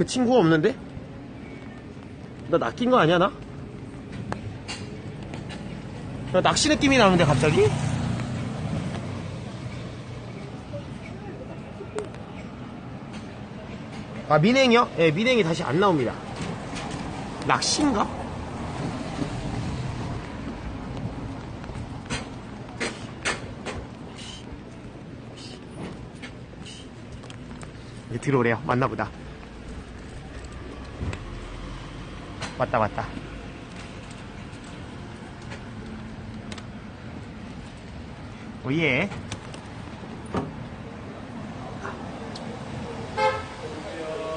그 친구가 없는데? 나 낚인 거 아니야, 나? 나 낚시 느낌이 나는데, 갑자기? 아, 민행이요? 예, 민행이 다시 안 나옵니다. 낚시인가? 이제 들어오래요. 맞나보다. 왔다, 왔다. 오예.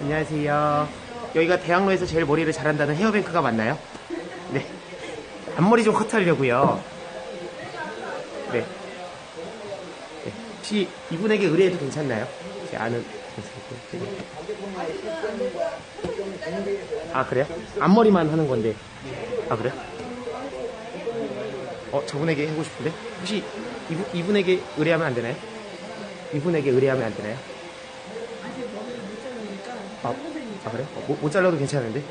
안녕하세요. 여기가 대학로에서 제일 머리를 잘한다는 헤어뱅크가 맞나요? 네. 앞머리 좀 커트하려고요. 네. 네. 혹시 이분에게 의뢰해도 괜찮나요? 제 아는. 아 그래요? 앞머리만 하는 건데. 아 그래요? 어 저분에게 하고 싶은데 혹시 이분, 이분에게 의뢰하면 안 되나요? 이분에게 의뢰하면 안 되나요? 아, 아 그래? 어, 못, 못 잘라도 괜찮은데?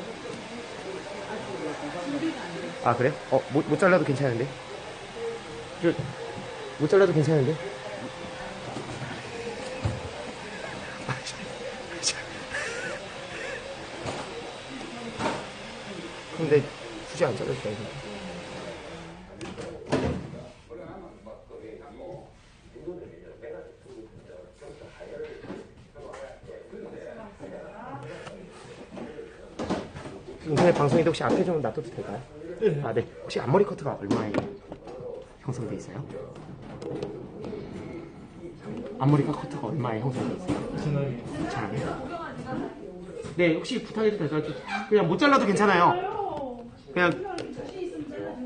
아 그래? 어, 못, 못 잘라도 괜찮은데? 저, 못 잘라도 괜찮은데? 근데 굳이 안 잘라도 되는데? 인터넷 방송인데 혹시 앞에 좀 놔둬도 될까요? 아, 네. 혹시 앞머리 커트가 얼마에 형성돼 있어요? 앞머리가 커트가 얼마에 형성돼 있어요? 잘하네요. 네, 혹시 부탁해도 될까요? 그냥 못 잘라도 괜찮아요. 그냥,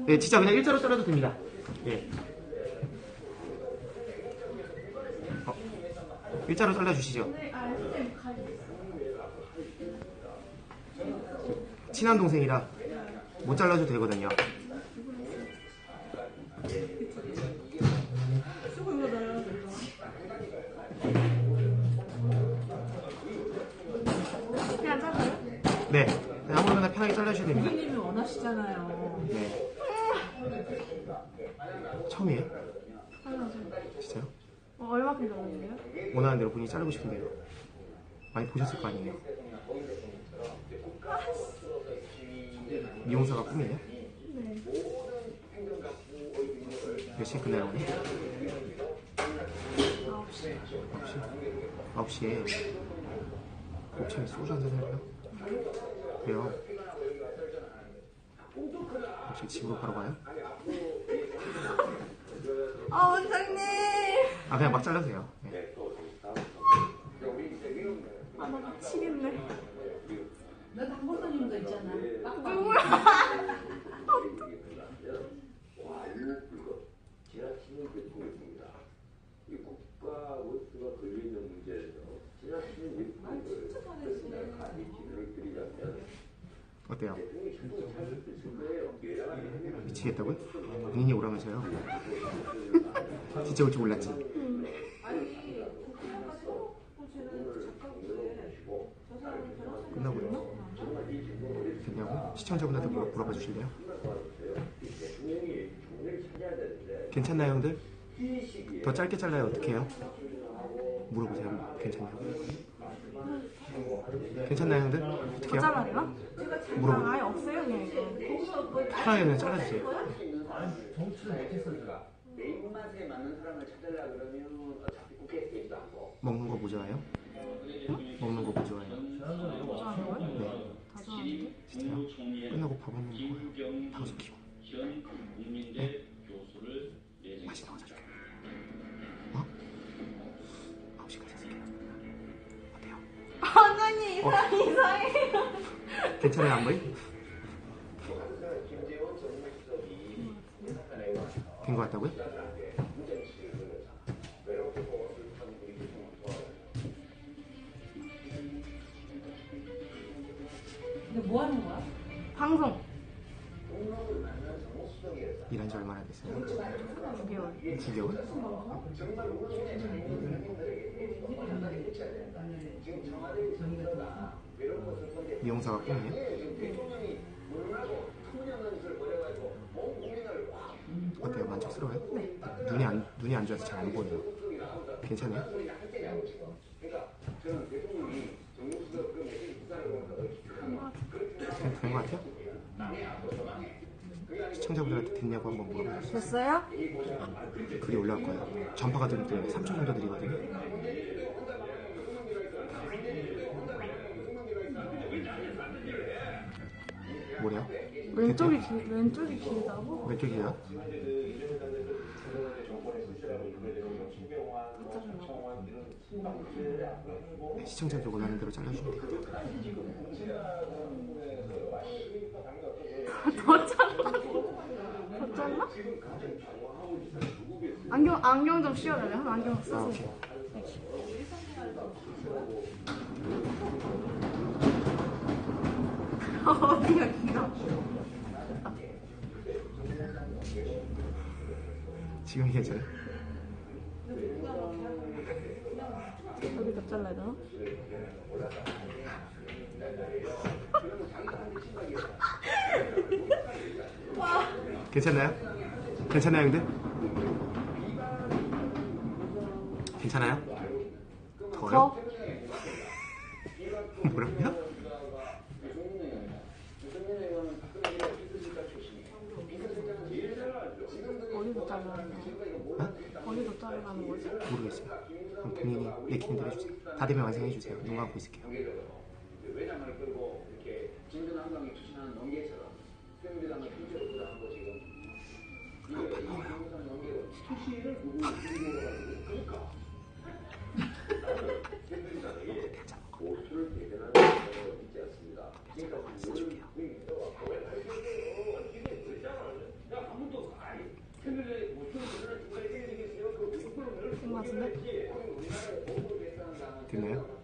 네, 진짜 그냥 일자로 잘라도 됩니다. 예. 어, 일자로 잘라 주시죠. 친한 동생이라 못 잘라도 되거든요. 하시잖아요. 네. 처음이에요? 잘라줘. 진짜요? 어, 얼마큼 잘라주세요? 원하는 대로 본인이 자르고 싶은데요. 많이 보셨을 거 아니에요? 미용사가 꿈이에요? 네. 몇 시에 끝나요, 오늘? 9시. 9시? 9시에 곱창에 소주 한잔 할래요? 왜요? 집으로 바로 가요? 아, 원장님! 아 그냥 막 잘라세요 네. 아, 나 미치겠네. 너 당구선님도 있잖아. 누구야? 지나치는 교통입니다. 이 국가 워스가 걸려 있는 문제에서 지나치는 교통을 가지치를 드리자면 어때요? 미치겠다고요? 본인이 오라면서요? 진짜 올 줄 몰랐지? 끝나고 요? 됐냐고? 시청자분한테 물어, 물어봐 주실래요? 괜찮나요 형들? 더 짧게 잘라요 어떻게 해요? 물어보세요 괜찮냐고 괜찮나요 형들? 어떻게 더 해요? 물어보- 아, 아예 없어요, 그냥 이거. 편하게 그냥 잘라주세요 내 입맛에 맞는 사람을 찾으려 그러면 어차피 국회에 있기도 하고 먹는 거뭐 좋아해요? 먹는 거뭐 좋아해요? 좋아하는 거요? 네 다 좋아하는데? 진짜요? 끝나고 밥 한 번 먹어요 방송 키고 네? 거 사줄게요 괜찮아요 안 보이? 된거 같다고요? 근데 뭐 하는 거야? 방송. 일한 지 얼마나 됐어요? 9개월. 9개월? 미용사가 꿈이에요? 어때요? 만족스러워요? 네. 눈이 안 눈이 안 좋아서 잘 안 보여요. 괜찮아요? 된것 같아요? 시청자분들한테 됐냐고 한번 물어보세요. 됐어요? 글이 올라올 거예요. 전파가 좀 때문에 3초 정도 드리거든요. 뭐래요? 왼쪽이 길, 왼쪽이 길다고? 왼쪽이요? 네, 시청자들 원하는 대로 잘라주시면 돼요. 더 잘라. 더 잘라? 안경 안경 좀 씌워달래. 한 안경 아, 쓰세요. 오케이. 어디가 길어? 지금이 괜찮아요? 여기 더 잘라야 되나? 괜찮나요? 괜찮아요, 형들? 괜찮아요? 더요? 더? 뭐라고요? 어디서 자르라는 거야? 어디서 자르라는 거지? 모르겠어요. 그럼 본인이 내키는 대로 해주세요. 다 되면 완성해주세요. 눈 감고 있을게요. 외장을 끌고 이렇게 진전 한강에 추진하는 농계처럼 수영대장을 지금 이게 이 농계로 누구 가지고 그러니까 대변하는 있지 않습니다. 그러니까 그러니까. 야 아무도 아니 고수를 대변하는 중간에 생기겠어요? 그 같은데? 우리나라에 고수를 대변하는 사람은 됐나요?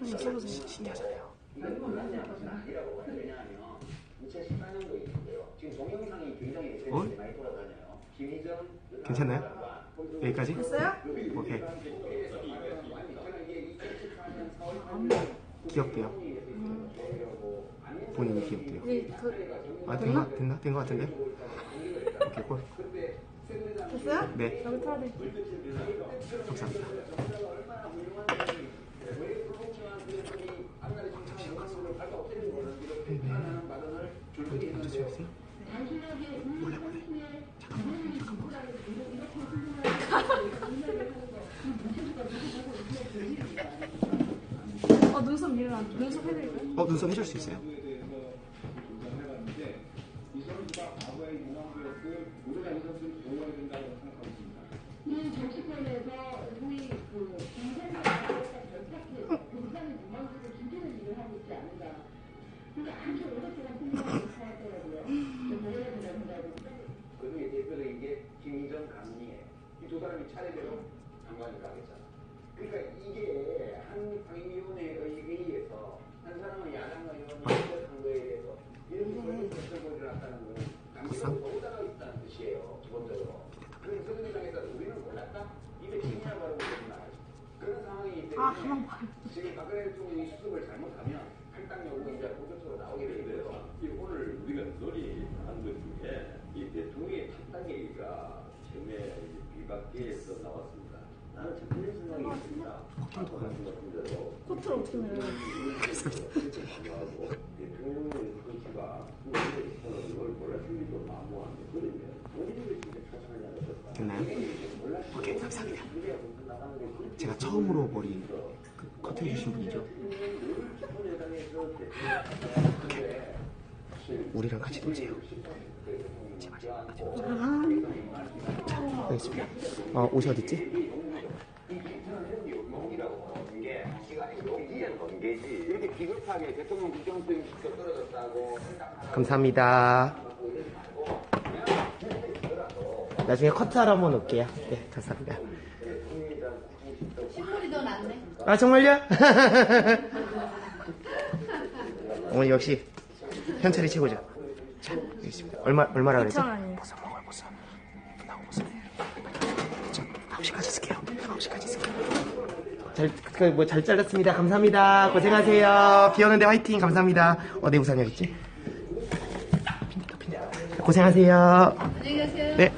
아니 써보세요. 신기하잖아요. 왜냐하면 2014년도에 있는데요. 지금 동영상이 굉장히 SNS에 어? 괜찮나요? 여기까지? 됐어요? 오케이. 귀엽대요. 본인이 귀엽대요. 이제 그, 아, 된 거, 됐나? 된거 같은데? 오케이, 콜. 됐어요? 네, 여기 타야 돼. 감사합니다. 네, 네. 먼저 주세요. 몰래, 몰래. 잠깐만, 잠깐만. 어 눈썹 밀면 눈썹 해드릴까요? 어, 눈썹 해줄 수 있어요? 그중에 대표가 이게 김희정 강미애 이두 사람이 차례대로 장관을 가겠잖아. 그러니까 이게 한 상임위원회의 의의에서 한 사람은 야당 의원이 한 거에 대해서 이렇게 결국 결정을 일어났다는 거는 강기로 보다가 있다는 뜻이에요. 기본적으로. 그래서 서울시장에서 우리는 몰랐다? 입에 침이나 바르고 그랬나? 그런 상황이기 때문에 아. 지금 박근혜 대통령이 수습을 잘못하면 탈당 요구 이제 본격적으로 나오게 되고요. 이 오늘 우리가 논의한 것 중에 이 대통령의 탑당 얘기가 처음에 비박계에서 나왔습니다. 나는 생각이 있습니다. 어떻게 대통령의 마모한데 그러면 본인들이 진짜 초청하지 않았을까? 됐나요? 오케이, 감사합니다. 제가 처음으로 머리 그 커트 해 주신 분이죠? 우리랑 같이 놀세요. 제발. 자, 알겠습니다. 어, 옷이 어딨지? 감사합니다. 나중에 커트하러 한번 올게요. 네, 감사합니다. 실물이 더 낫네. 아, 정말요? 어머니 역시 현찰이 최고죠. 자, 여기 있습니다. 얼마, 얼마라 그랬죠? 2,000 원이에요. 보쌈 먹어요, 보쌈. 끝나고 저 9시까지 쓸게요. 9시까지 쓸게요. 잘, 그, 뭐, 잘 잘랐습니다. 감사합니다. 고생하세요. 비 오는데 화이팅. 감사합니다. 어, 내 우산이 어딨지? 핀다. 고생하세요. 안녕히 가세요. 네.